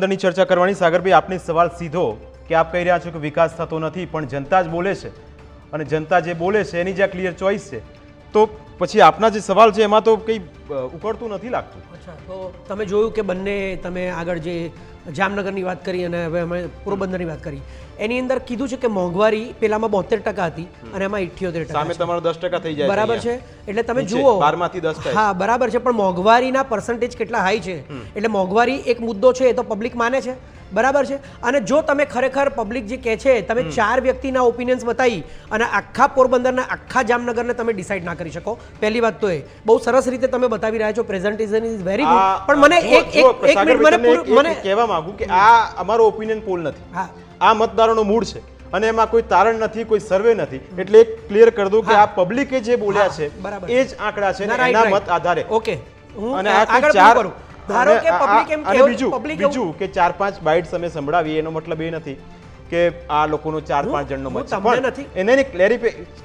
અંદરની ચર્ચા કરવાની સાગરભાઈ, આપને સવાલ સીધો કે આપ કહી રહ્યા છો કે વિકાસ થતો નથી, પણ જનતા જ બોલે છે. અને જનતા જે બોલે છે, એની જે ક્લિયર ચોઇસ છે તો પછી આપના જે સવાલ છે એમાં તો કંઈ ઉકળતું નથી લાગતું. અચ્છા તો તમે જોયું કે બંને તમે આગળ જે જામનગરની વાત કરી અને હવે અમે પોરબંદરની વાત કરી એની અંદર કીધું છે કે મોંઘવારી પેલામાં બોતેર ટકા હતી અને એમાં ઇઠ્યોતેર સામે તમારો દસ ટકા થઈ જાય બરાબર છે? એટલે તમે જુઓ. બારમાંથી દસ હા બરાબર છે પણ મોંઘવારીના પર્સન્ટેજ કેટલા હાઈ છે? એટલે મોંઘવારી એક મુદ્દો છે એ તો પબ્લિક માને છે. બરાબર છે? અને જો તમે ખરેખર પબ્લિક જે કહે છે તમે ચાર વ્યક્તિના ઓપિનિયન્સ બતાવી અને આખા પોરબંદરના આખા જામનગરને તમે ડિસાઇડ ના કરી શકો. પહેલી વાત તો એ. બહુ સરસ રીતે તમે બતાવી રહ્યા છો. પ્રેઝન્ટેશન ઇઝ વેરી ગુડ પણ મને એક એક એક મિનિટ મને મને કહેવા માંગુ કે આ અમારો ઓપિનિયન પોલ નથી. હા. આ મતદારોનો મૂડ છે. અને એમાં કોઈ તારણ નથી કોઈ સર્વે નથી. એટલે એક ક્લિયર કરી દઉં કે આ પબ્લિકે જે બોલ્યા છે. એ જ આંકડા છે એના મત આધારે. ઓકે અને આ આગળ ચાર ધારો કે પબ્લિક એમ કે બીજું બીજું કે ચાર પાંચ બાઇટ્સ અમે સંભળાવી એનો મતલબ એ નથી. કે આ લોકોનો ચાર પાંચ જણનો મત છે. પણ નથી- એને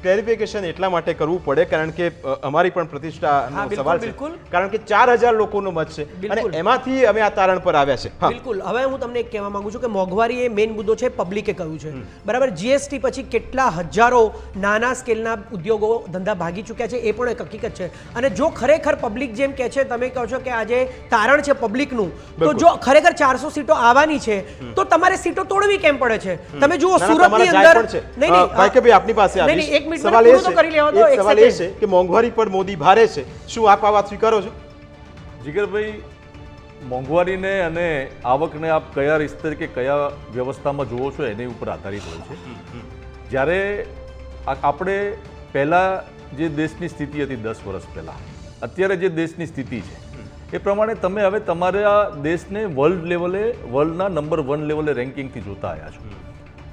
ક્લેરિફિકેશન એટલા માટે કરવું પડે કારણ કે અમારી પણ પ્રતિષ્ઠા સવાલ છે. કારણ કે ચાર હજાર લોકોનો મત છે. અને એમાંથી અમે આ તારણ પર આવ્યા છે. બિલકુલ. હવે હું તમને એક કહેવા માંગુ છું કે મોંઘવારી એ મેઇન મુદ્દો છે પબ્લિકે કહ્યું છે. બરાબર? જીએસટી પછી કેટલા હજારો નાના સ્કેલના ઉદ્યોગો ધંધા ભાગી ચૂક્યા છે એ પણ એક હકીકત છે. અને જો ખરેખર પબ્લિક જેમ કહે છે તમે કહો છો કે આજે તારણ છે પબ્લિકનું તો જો ખરેખર ચારસો સીટો આવવાની છે તો તમારે સીટો તોડવી કેમ પડે છે? તમે જુઓ સુરતની અંદર નહીં નહીં ભાઈ કે ભાઈ આપની પાસે આવીશ. નહીં, એક મિનિટ સવાલ એ છે કરી લેવા દો, એક સવાલ એ છે કે મોંઘવારી પર મોદી ભારે છે. શું આપ આ વાત સ્વીકારો છો? જીગરભાઈ મોંઘવારીને અને આવકને આપ કયા રિસ્તે કે કયા વ્યવસ્થામાં જુઓ છો એની ઉપર આધારિત હોય છે. જ્યારે આ- આપણે પહેલાં જે દેશની સ્થિતિ હતી દસ વર્ષ પહેલાં અત્યારે જે દેશની સ્થિતિ છે એ પ્રમાણે તમે હવે તમારા દેશને વર્લ્ડ લેવલે વર્લ્ડના નંબર વન લેવલે રેન્કિંગથી જોતા આવ્યા છો.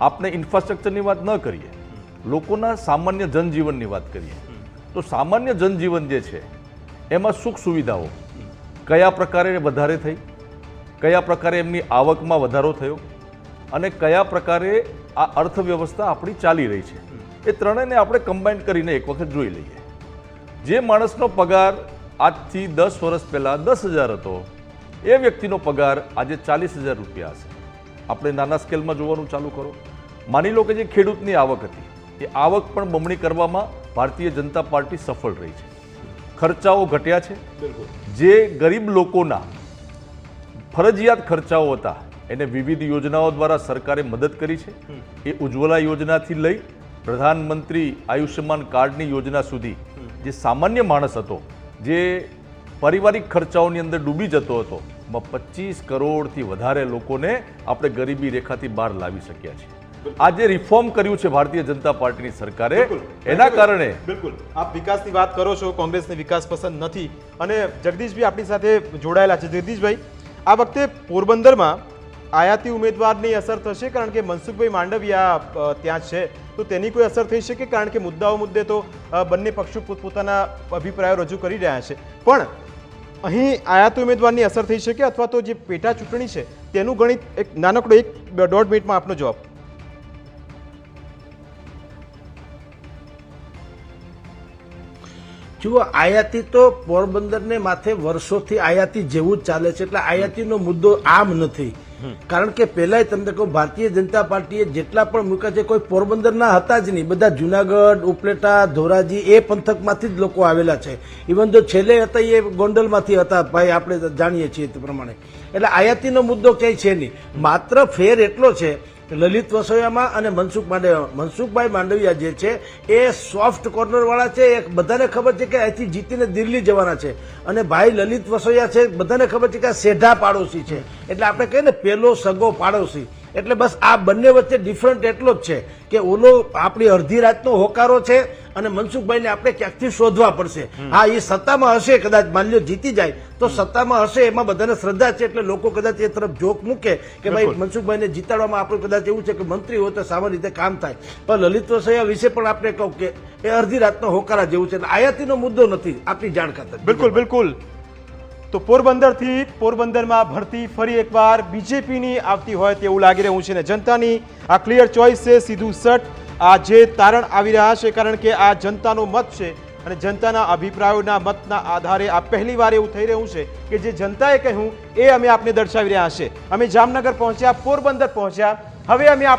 આપણે ઇન્ફ્રાસ્ટ્રક્ચરની વાત ન કરીએ. લોકોના સામાન્ય જનજીવનની વાત કરીએ. તો સામાન્ય જનજીવન જે છે એમાં સુખ સુવિધાઓ કયા પ્રકારે વધારે થઈ? કયા પ્રકારે એમની આવકમાં વધારો થયો? અને કયા પ્રકારે આ અર્થવ્યવસ્થા આપણી ચાલી રહી છે? એ ત્રણેયને આપણે કમ્બાઈન કરીને એક વખત જોઈ લઈએ. જે માણસનો પગાર આજથી દસ વર્ષ પહેલાં દસ હજાર હતો. એ વ્યક્તિનો પગાર આજે ચાલીસ હજાર રૂપિયા હશે. આપણે નાના સ્કેલમાં જોવાનું ચાલુ કરો. માની લો કે જે ખેડૂતની આવક હતી એ આવક પણ બમણી કરવામાં ભારતીય જનતા પાર્ટી સફળ રહી છે. ખર્ચાઓ ઘટ્યા છે. જે ગરીબ લોકોના ફરજિયાત ખર્ચાઓ હતા એને વિવિધ યોજનાઓ દ્વારા સરકારે મદદ કરી છે. એ ઉજ્જવલા યોજનાથી લઈ પ્રધાનમંત્રી આયુષ્યમાન કાર્ડની યોજના સુધી જે સામાન્ય માણસ હતો જે પારિવારિક ખર્ચાઓની અંદર ડૂબી જતો હતો એમાં પચીસ કરોડથી વધારે લોકોને આપણે ગરીબી રેખાથી બહાર લાવી શક્યા છીએ. આ જે રિફોર્મ કર્યું છે ભારતીય જનતા પાર્ટીની સરકારે એના કારણે બિલકુલ. આપ વિકાસની વાત કરો છો કોંગ્રેસને વિકાસ પસંદ નથી. અને જગદીશભાઈ આપણી સાથે જોડાયેલા છે. જગદીશભાઈ આ વખતે પોરબંદરમાં આયાતી ઉમેદવારની અસર થશે કારણ કે મનસુખભાઈ માંડવિયા ત્યાં છે. તો તેની કોઈ અસર થઈ શકે? કારણ કે મુદ્દાઓ મુદ્દે તો બંને પક્ષો પોતપોતાના અભિપ્રાયો રજૂ કરી રહ્યા છે. પણ અહીં આયાતી ઉમેદવારની અસર થઈ શકે અથવા તો જે પેટા ચૂંટણી છે, તેનું ગણિત એક નાનકડો એક દોઢ મિનિટમાં આપનો જવાબ. જુઓ, આયાતી તો પોરબંદરને માથે વર્ષોથી આયાતી જેવું જ ચાલે છે. એટલે આયાતીનો મુદ્દો આમ નથી. કારણ કે પહેલા તમને કહું, ભારતીય જનતા પાર્ટીએ જેટલા પણ મૂક્યા છે, કોઈ પોરબંદરના હતા જ નહીં. બધા જુનાગઢ, ઉપલેટા, ધોરાજી, એ પંથકમાંથી જ લોકો આવેલા છે. ઇવન જો છેલ્લે હતા, એ ગોંડલમાંથી હતા. ભાઈ, આપણે જાણીએ છીએ તે પ્રમાણે. એટલે આયાતીનો મુદ્દો ક્યાંય છે નહીં. માત્ર ફેર એટલો છે લલિત વસોયામાં અને મનસુખ માંડવિયા મનસુખભાઈ માંડવિયા જે છે, એ સોફ્ટ કોર્નર વાળા છે. એ બધાને ખબર છે કે અહીંથી જીતીને દિલ્હી જવાના છે. અને ભાઈ લલિત વસોયા છે, બધાને ખબર છે કે આ સેઢા પાડોશી છે. એટલે આપણે કહીએ ને, પેલો સગો પાડોશી. એટલે બસ આ બંને વચ્ચે ડિફરન્ટ એટલો જ છે કે ઓલો આપણી અડધી રાતનો હોકારો છે અને મનસુખભાઈને આપણે ક્યાંકથી શોધવા પડશે? હા એ સત્તામાં હશે કદાચ માલ્યો જીતી જાય. તો સત્તામાં હશે એમાં બધાને શ્રદ્ધા છે એટલે લોકો કદાચ એ તરફ જોક મૂકે કે ભાઈ મનસુખભાઈને જીતાડવામાં આપણું કદાચ એવું છે કે મંત્રી હોય તો સામાન્ય રીતે કામ થાય. પણ લલિત વસૈયા વિશે પણ આપણે કહું કે એ અડધી રાતનો હોકારા જેવું છે. આયાતીનો મુદ્દો નથી આપણી જાણ ખાતર. બિલકુલ બિલકુલ. તો પોરબંદરથી પોરબંદરમાં ભરતી ફરી એકવાર બીજેપીની આવતી હોય તેવું લાગી રહ્યું છે ને જનતાની આ ક્લિયર ચોઇસ છે, સીધું સટ. આ જે તારણ આવી રહ્યા છે, કારણ કે આ જનતાનો મત છે અને જનતાના અભિપ્રાયોના મતના આધારે આ પહેલીવાર એવું થઈ રહ્યું છે કે જે જનતાએ કહ્યું એ અમે આપને દર્શાવી રહ્યા છે. અમે જામનગર પહોંચ્યા, પોરબંદર પહોંચ્યા. હવે અમે આપ